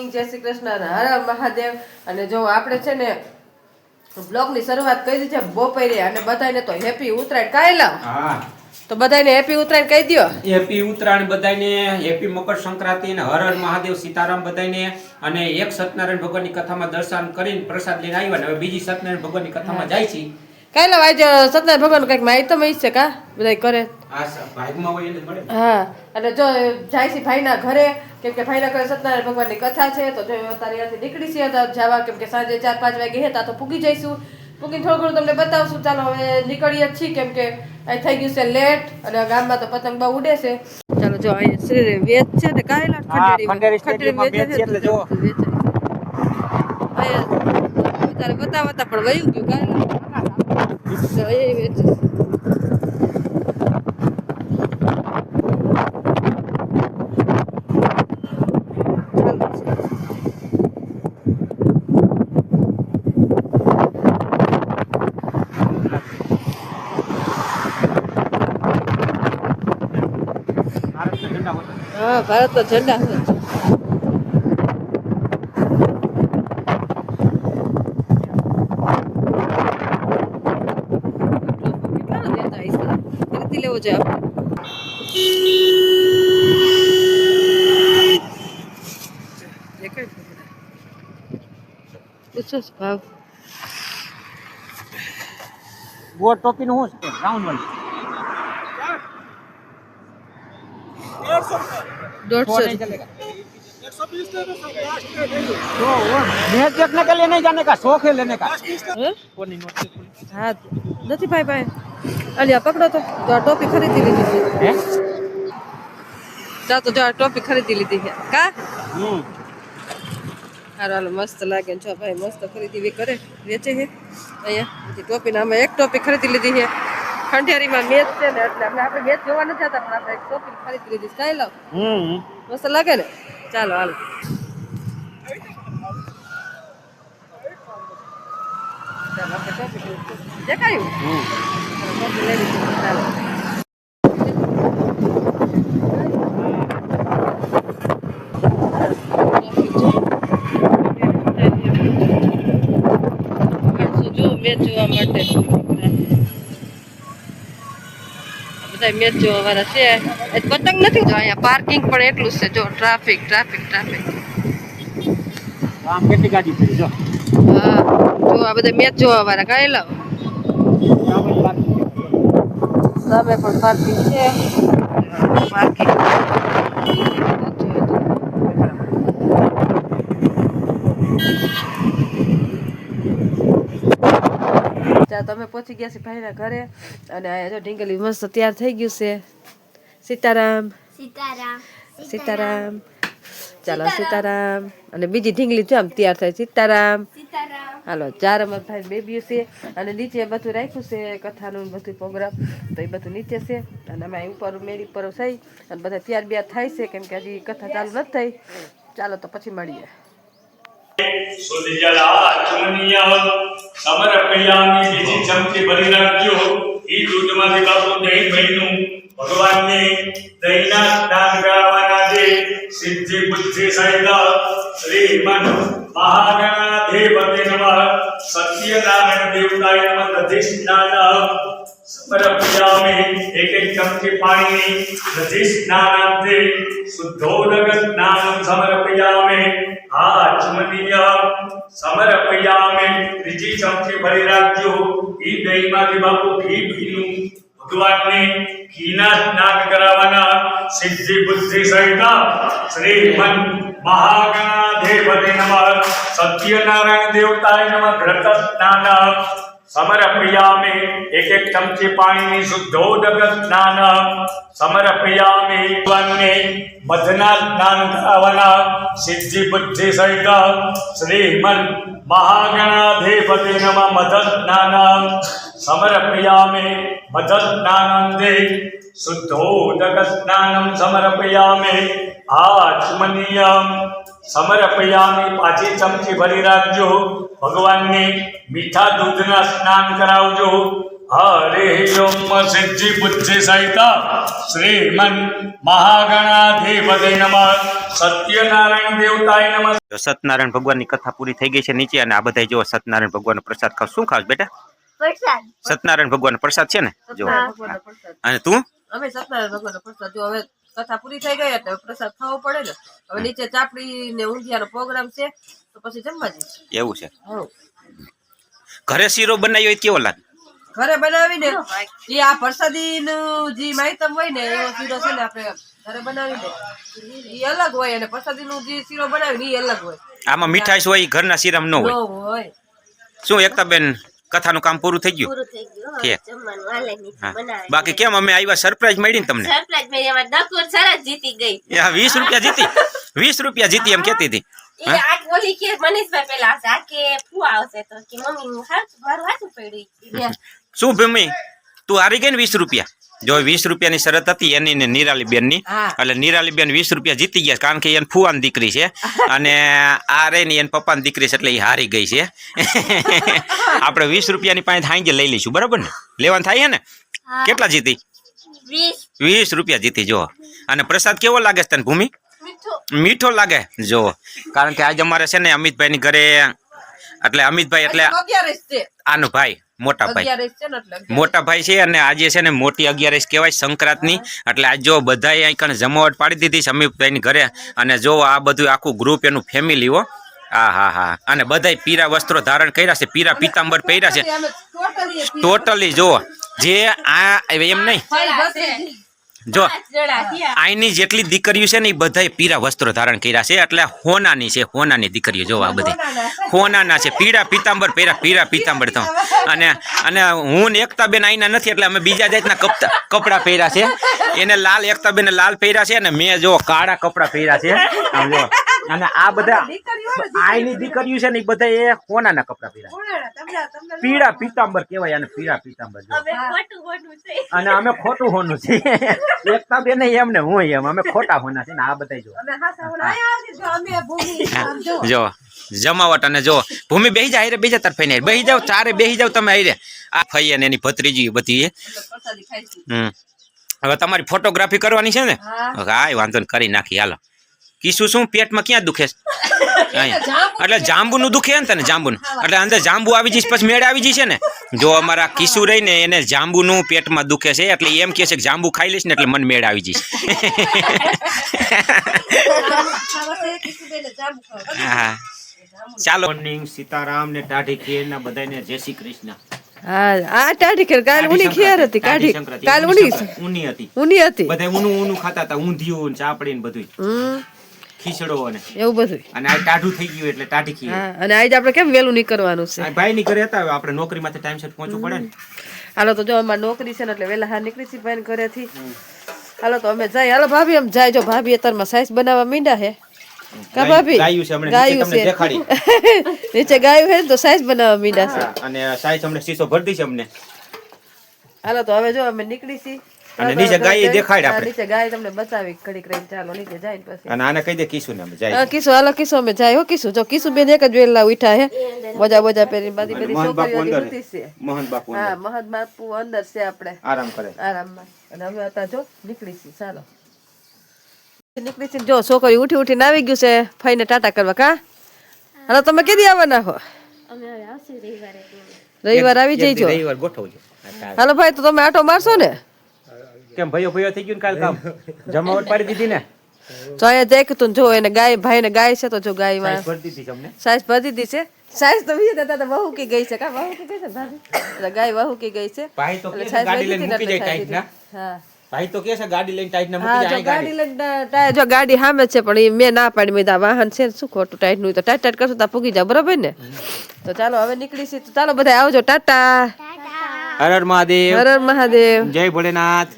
જય શ્રી કૃષ્ણ હર મહાદેવ. અને જો આપણે છે ને બ્લોગની શરૂઆત કરી દીધી છે બપોરે અને બધાને તો હેપી ઉત્તરાયણ. કાયલા? હા. તો બધાને હેપી ઉત્તરાયણ કહી દો હેપી ઉત્તરાયણ બધાને હેપી મકર સંક્રાંતિ અને હર હર મહાદેવ સીતારામ બધાને અને એક સત્યનારાયણ ભગવાનની કથામાં દર્શન કરીને પ્રસાદ લઈને આવ્યા અને હવે બીજી સત્યનારાયણ ભગવાનની કથામાં જાય છે. કાંઈ લાવ આજે સત્યનારાયણ ભગવાન કંઈક માહિતી તો મળી છે કા? બધા કરે. હા અને જો જાય છે ભાઈના ઘરે કેમ કે ભાઈના ઘરે સત્યનારાયણ ભગવાનની કથા છે તો જો અત્યારે અહીંયાથી નીકળી છે તો જવા કેમ કે સાંજે ચાર પાંચ વાગે હતા તો પૂગી જઈશું. પૂગીને થોડું ઘણું તમને બતાવશું. ચાલો હવે નીકળીએ જ છીએ કેમ કે અહીં થઈ ગયું છે લેટ અને ગામમાં તો પતંગ બહુ ઉડે છે. ચાલો જો અહીંયા શ્રી વેચ છે ને કાંઈ ખંડેરી ખંડેરી વેચ છે એટલે જો. તારે બતાવતા પણ વયું ગયું કાંઈ જો અહીંયા વેચ છે. ભારતના ઝંડા હોય. હા ભારતનો ઝંડા હોય છે. ખરીદી લેવો છે આપણે. દેખાય છે બધા. પૂછો છે ભાવ ગોળ ટોપીનું શું છે રાઉન્ડ વાળી દોઢસો तो नहीं चलेगा तो वो मैच देखने के लिए नहीं जाने का शौक है लेने का હે? कोनी नोट से અલ્યા પકડો તો. આ ટોપી ખરીદી લીધી છે. હે? જા તો જો આ ટોપી ખરીદી લીધી છે. કા? હમ. હારું મસ્ત લાગે જો ભાઈ મસ્ત ખરીદી કરે. વેચે હે અહીંયા. ટોપી ના અમે એક ટોપી ખરીદી લીધી છે. ખંડિયારીમાં મેચ છે ને એટલે અમે આપણે મેચ જોવા નથી જતા પણ આપણે એક ટોપી ખરીદી લીધી કઈ લાવ. મસ્ત લાગે ને? ચાલો હાલ. દેખાયું? મોટું લઈ મેચ જોવા માટે બધા મેચ જોવા વાળા છે પતંગ નથી જો અહીંયા પાર્કિંગ પણ એટલું છે જો ટ્રાફિક ટ્રાફિક ટ્રાફિક આમ કેટલી ગાડી પડી હા જો આ બધા મેચ જોવા વાળા કઈ લાવ સામે પણ પાર્કિંગ છે પાર્કિંગ તમે પહોંચી ગયા છે ભાઈના ઘરે. અને આ જો ઢીંગલી મસ્ત તૈયાર થઈ ગયું છે. સીતારામ. સીતારામ. સીતારામ. ચાલો સીતારામ. અને બીજી ઢીંગલી જો આમ તૈયાર થાય. સીતારામ. સીતારામ. હાલો, ચાર અમાર ભાઈ બેબીઓ છે અને નીચે બધું રાખ્યું છે, કથાનું ને બધું પ્રોગ્રામ તો એ બધું નીચે છે અને અમે અહીં ઉપર મેળી પર થઈ અને બધા ત્યાર બિયાર થાય છે, કેમ કે હજી કથા ચાલુ નથી થઈ. ચાલો તો પછી મળીએ. સુજલાચુનિય સમર્પયામિ બીજી ચમચી ભરી રાખજો ઈ દૂધમાંથી બાપુ દહીં બન્યું ભગવાનને દહીંના દાન કરાવવાના છે સિદ્ધિ બુદ્ધિ સહિત શ્રીમન મહાગણાધિપતિ નમઃ સત્યનારાયણ દેવતાય નમઃ દધિ સ્નાન સમર્પયામિ એક એક ચમચી પાણીની દધિ સ્નાનાંતે શુદ્ધોદક સ્નાન સમર્પયામિ આચમનીય સમર્પયામિ ત્રીજી ચમચી ભરી રાખજો ઈ દહીંમાંથી બાપુ ઘી પીનું ભગવાનને ઘીના સ્નાન કરાવવાના સિદ્ધિ બુદ્ધિ સહિત શ્રીમન મહાગણાધિપતિ નમઃ સત્યનારાયણ દેવતાય નમઃ ઘૃત સ્નાન સમર્પયામિ એક એક ચમચી પાણીની શુદ્ધોદક સ્નાન સમર્પયામિ ભગવાનને મધના સ્નાન કરાવવાના સિદ્ધિ બુદ્ધિ સહિત શ્રીમન મહાગણાધિપતિ નમઃ મધ સ્નાન સમર્પયામિ મધ સ્નાનંદે શુદ્ધોદક સ્નાનમ સમર્પયામિ આચમનીયમ સમર્પયામિ પાછી ચમચી ભરી રાખજો ભગવાનને મીઠા દૂધના સ્નાન કરાવજો હરે ઓમ સિદ્ધિ બુદ્ધિ સહિતા શ્રીમન મહાગણાધિપતિ નમઃ સત્યનારાયણ દેવતાય નમઃ સત્યનારાયણ ભગવાનની કથા પૂરી થઈ ગઈ છે નીચે અને આ બધા જો સત્યનારાયણ ભગવાનનો પ્રસાદ ખાવ. શું ખાવ બેટા? સત્યનારાયણ ભગવાનનો પ્રસાદ છે ને? જો અને તું? અમે સત્યનારાયણ ભગવાનનો પ્રસાદ. જો હવે કથા પૂરી થઈ ગઈ એટલે પ્રસાદ ખાવો પડે ને. હવે નીચે ચાપડી ને ઊંધિયાનો પ્રોગ્રામ છે તો પછી જમવા જઈશ. એવું છે. ઘરે શીરો બનાવ્યો હોય કેવો લાગે? ઘરે બનાવીને? એ આ પ્રસાદી નું જે માહિતમ હોય ને એવો શીરો છે ને આપણે ઘરે બનાવીને. એ અલગ હોય અને પ્રસાદી નું જે શીરો બનાવી એ અલગ હોય. આમાં મીઠાઈ હોય ઘરના શીરામ ન હોય. શું એકતા એકતાબેન કથાનું કામ પૂરું થઈ ગયું? બાકી કેમ અમે આવ્યા સરપ્રાઈઝ મળી ને તમને? સરસ જીતી ગઈ. વીસ રૂપિયા જીતી. વીસ રૂપિયા જીતી એમ કેતી હતી. શું ભૂમિ? તું હારી ગઈ ને વીસ રૂપિયા? જો વીસ રૂપિયાની શરત હતી એની ને નિરાલીબેનની એટલે નિરાલીબેન વીસ રૂપિયા જીતી ગયા કારણ કે એને ફુવાની દીકરી છે. અને આ રે ની એને પપ્પાની દીકરી છે એટલે એ હારી ગઈ છે. આપણે વીસ રૂપિયાની પાસે હાંજે લઈ લઈશું બરાબર ને? લેવાનું થાય ને? કેટલા જીતી? વીસ. રૂપિયા જીતી જો. અને પ્રસાદ કેવો લાગે છે તને ભૂમિ? મીઠો. લાગે? જો. કારણ કે આજે અમારે છે ને અમિતભાઈ ની ઘરે એટલે અમિતભાઈ એટલે આનો ભાઈ. મોટા ભાઈ. મોટા ભાઈ છે અને આજે છે ને મોટી અગિયારસ કહેવાય સંક્રાંતની. એટલે આજ જો બધાએ અહીં કણ જમાવટ પાડી દીધી સમીપભાઈ ઘરે. અને જો આ બધું આખું ગ્રુપ એનું ફેમિલી હો. હા હા હા. અને બધાય પીરા વસ્ત્રો ધારણ કર્યા છે પીરા પીતાંબર પહેર્યા છે. ટોટલી જો જે આ એમ નહીં. જો આઈની જેટલી દીકરીઓ છે ને એ બધાય પીરા વસ્ત્રો ધારણ કર્યા છે. એટલે હોનાની છે હોનાની દીકરીઓ જો આ બધી. હોનાના છે. પીળા પીતાંબર પહેર્યા પીળા પીતાંબર તો. અને અને હું ને એકતાબેન આઈના નથી એટલે અમે બીજા જાતના કપડાં પહેર્યા છે. એને લાલ એકતાબેને લાલ પહેર્યા છે. અને મેં જો કાળા કપડાં પહેર્યા છે. આમ જો. અને આ બધા આઈની દીકરીઓ છે ને એ બધા એ કોનાના કપડા તમને પીળા પીતાંબર કહેવાય અને પીળા પીતાંબર જો. અમે ખોટું ખોટું છે. અને અમે ખોટું હોનું છે. એકતાબેન એમ ને હું એમ અમે ખોટા હોના છે ને આ બધા જો. જો અમે ભૂમિ આમ જો. જો જમાવટ અને જો ભૂમિ બેહી જાય રે બીજા તરફ ફઈને બેહી જાવ ચારે બેહી જાવ તમે આઈ આ ફઈ અને એની ભત્રીજી બધી હમ. હવે તમારી ફોટોગ્રાફી કરવાની છે ને? હા. વાંધો ને કરી નાખી હાલો. કીશું શું પેટમાં ક્યાં દુખે. એટલે જાંબુનું દુખે ને તને જાંબુનું. એટલે અંદર જાંબુ આવી જઈશ પછી મેળ આવી જશે ને? જો અમારા રહી ને એને જાંબુનું પેટમાં દુખે છે એટલે એમ કહે છે કે જાંબુ ખાઈ લઈશ ને એટલે મન મેળ આવી જઈશ. હા ચાલો. મોર્નિંગ સીતારામ ને ટાઢી ખીર ના બધાને જય શ્રી કૃષ્ણ. હા આ ટાઢી ખેર કાલ ઉની ખેર હતી કાઢી. કાલ ઊની ઉની હતી. ઉની હતી. બધા ઊનું ખાતા હતા ઊંધિયું ચાપડી ને બધું ખીચડો અને એવું બધું અને આ ટાઢું થઈ ગયું એટલે ટાઢી ખીર. અને આજે આપણે કેમ વેલું નીકળવાનું છે? ભાઈ ની ઘરે હતા આપણે નોકરી માંથી ટાઈમ સેટ પહોંચવું પડે ને. હાલો તો જો અમાર નોકરી છે ને એટલે વેલા હા નીકળી છે ભાઈ ઘરેથી. હાલો તો અમે જાય. હાલો ભાભી એમ જાય. જો ભાભી અત્યારમાં સાઈઝ બનાવવા મીંડા હે કા ભાભી? ગાયું છે હમણાં ગાયું તમને છે. નીચે ગાયું હે ને તો સાઈઝ બનાવવા મીંડા છે. અને સાઈઝ અમને શીશો ભરી દઈશ અમને. હાલો તો હવે જો અમે નીકળી છીએ. અને નીચે ગાય દેખાડ આપણે. નીચે ગાય તમને બચાવી ઘડીક રહીને ચાલો નીચે જાય પછી. અને આને કહી દે કિસુ ને અમે જાય. કિસુ હાલો કિસુ અમે જાય. હો કિશુ જો કિસુ બેન એક જ વેલા ઉઠા હે. મજા મોજા પહેરી બધી બધી મોહન બાપુ છોકરીઓ અંદર છે. મોહન બાપુ હા મોહન બાપુ અંદર છે આપણે. આરામ કરે. આરામમાં. અને અમે હતા જો નીકળી ચાલો. નીકળી છે જો છોકરી ઉઠી ઉઠીને આવી ગયું છે ફઈને ટાટા કરવા કા? હાલો તમે કેદી આવવાના હો? અમે રવિવારે. રવિવાર આવી જઈજો. રવિવાર ગોઠવજો. હાલો ભાઈ તો તમે આટો મારશો ને? કેમ ભાઈઓ ભાઈઓ થઈ ગયું ને કાલ કામ? જમાવટ પાડી દીધી ને? તો અહીંયા દેખ તું જો એને ગાય ભાઈને ગાય છે તો જો ગાયમાં સાઈઝ ભરી દીધી તમને? સાઈઝ ભરી દીધી છે. સાઈઝ તો વીસ દાદા તો વહુ કી ગઈ છે. કા વહુ કી ગઈ છે ભાભી એટલે ગાય વહુ કી ગઈ છે. ભાઈ તો કે ગાડી લઈને મૂકી જાય ટાઈટ ના હા. ભાઈ તો કે છે ગાડી લઈને ટાઈટ ના મૂકી જાય ગાડી. લઈને જો ગાડી સામે છે પણ એ મેં ના પાડી મેં વાહન છે ને શું ખોટું ટાઈટનું? તો ટાઈટ ટાઈટ કરશું તો પૂગી જાય બરાબર ને? તો ચાલો હવે નીકળી તો ચાલો બધા આવજો. ટાટા. હર હર મહાદેવ. હર હર મહાદેવ. જય ભોલેનાથ.